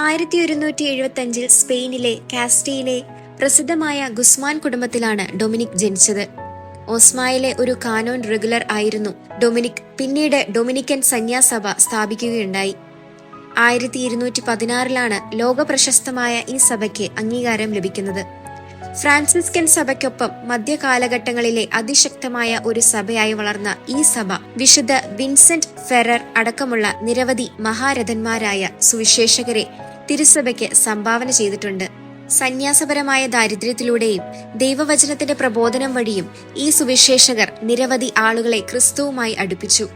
ആയിരത്തി ഒരുന്നൂറ്റി എഴുപത്തി അഞ്ചിൽ സ്പെയിനിലെ കാസ്റ്റയിലെ പ്രസിദ്ധമായ ഗുസ്മാൻ കുടുംബത്തിലാണ് ഡൊമിനിക് ജനിച്ചത്. ഓസ്മായിലെ ഒരു കാനോൻ റെഗുലർ ആയിരുന്നു. ഡൊമിനിക് പിന്നീട് ഡൊമിനിക്കൻ സന്യാസഭ സ്ഥാപിക്കുകയുണ്ടായി. ആയിരത്തി ഇരുന്നൂറ്റി പതിനാറിലാണ് ലോക പ്രശസ്തമായ ഈ സഭയ്ക്ക് അംഗീകാരം ലഭിക്കുന്നത്. ഫ്രാൻസിസ്കൻ സഭയ്ക്കൊപ്പം മധ്യകാലഘട്ടങ്ങളിലെ അതിശക്തമായ ഒരു സഭയായി വളർന്ന ഈ സഭ വിശുദ്ധ വിൻസെന്റ് ഫെറർ അടക്കമുള്ള നിരവധി മഹാരഥന്മാരായ സുവിശേഷകരെ തിരുസഭയ്ക്ക് സംഭാവന ചെയ്തിട്ടുണ്ട്. സന്യാസപരമായ ദാരിദ്ര്യത്തിലൂടെയും ദൈവവചനത്തിന്റെ പ്രബോധനം വഴിയും ഈ സുവിശേഷകർ നിരവധി ആളുകളെ ക്രിസ്തുവുമായി അടുപ്പിച്ചു.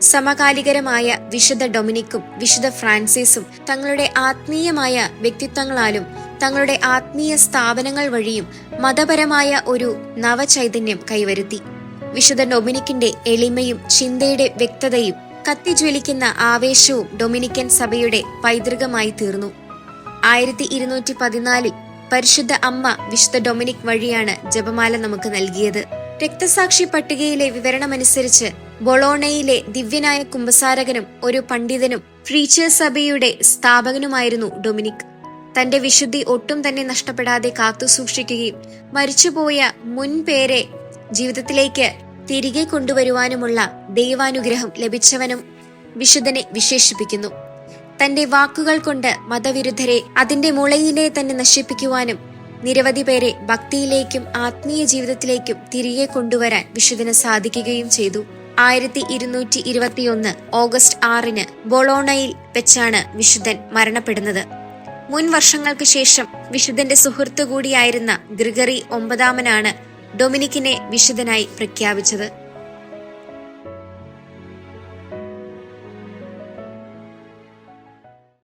സമകാലികരമായ വിശുദ്ധ ഡൊമിനിക്കും വിശുദ്ധ ഫ്രാൻസിസും തങ്ങളുടെ ആത്മീയമായ വ്യക്തിത്വങ്ങളാലും തങ്ങളുടെ ആത്മീയ സ്ഥാപനങ്ങൾ വഴിയും മതപരമായ ഒരു നവചൈതന്യം കൈവരുത്തി. വിശുദ്ധ ഡൊമിനിക്കിന്റെ എളിമയും ചിന്തയുടെ വ്യക്തതയും കത്തിജ്വലിക്കുന്ന ആവേശവും ഡൊമിനിക്കൻ സഭയുടെ പൈതൃകമായി തീർന്നു. ആയിരത്തി ഇരുന്നൂറ്റി പതിനാലിൽ പരിശുദ്ധ അമ്മ വിശുദ്ധ ഡൊമിനിക് വഴിയാണ് ജപമാല നമുക്ക് നൽകിയത്. രക്തസാക്ഷി പട്ടികയിലെ വിവരണമനുസരിച്ച് ബൊളോണയിലെ ദിവ്യനായ കുംഭസാരകനും ഒരു പണ്ഡിതനും ഫ്രീച്ചർ സഭയുടെ സ്ഥാപകനുമായിരുന്നു ഡൊമിനിക്. തന്റെ വിശുദ്ധി ഒട്ടും തന്നെ നഷ്ടപ്പെടാതെ കാത്തു സൂക്ഷിക്കുകയും മരിച്ചുപോയ മുൻപേരെ ജീവിതത്തിലേക്ക് തിരികെ കൊണ്ടുവരുവാനുമുള്ള ദൈവാനുഗ്രഹം ലഭിച്ചവനും വിശുദ്ധനെ വിശേഷിപ്പിക്കുന്നു. തന്റെ വാക്കുകൾ കൊണ്ട് മതവിരുദ്ധരെ അതിന്റെ മുളയിലെ തന്നെ നശിപ്പിക്കുവാനും നിരവധി പേരെ ഭക്തിയിലേക്കും ആത്മീയ ജീവിതത്തിലേക്കും തിരികെ കൊണ്ടുവരാൻ വിശുദ്ധന് സാധിക്കുകയും ചെയ്തു. ആയിരത്തി ഇരുന്നൂറ്റി ഇരുപത്തിയൊന്ന് ഓഗസ്റ്റ് ആറിന് ബൊളോണയിൽ വെച്ചാണ് വിശുദ്ധൻ മരണപ്പെടുന്നത്. മുൻ വർഷങ്ങൾക്ക് ശേഷം വിശുദ്ധന്റെ സുഹൃത്തു കൂടിയായിരുന്ന ഗ്രിഗറി ഒമ്പതാമനാണ് ഡൊമിനിക്കിനെ വിശുദ്ധനായി പ്രഖ്യാപിച്ചത്.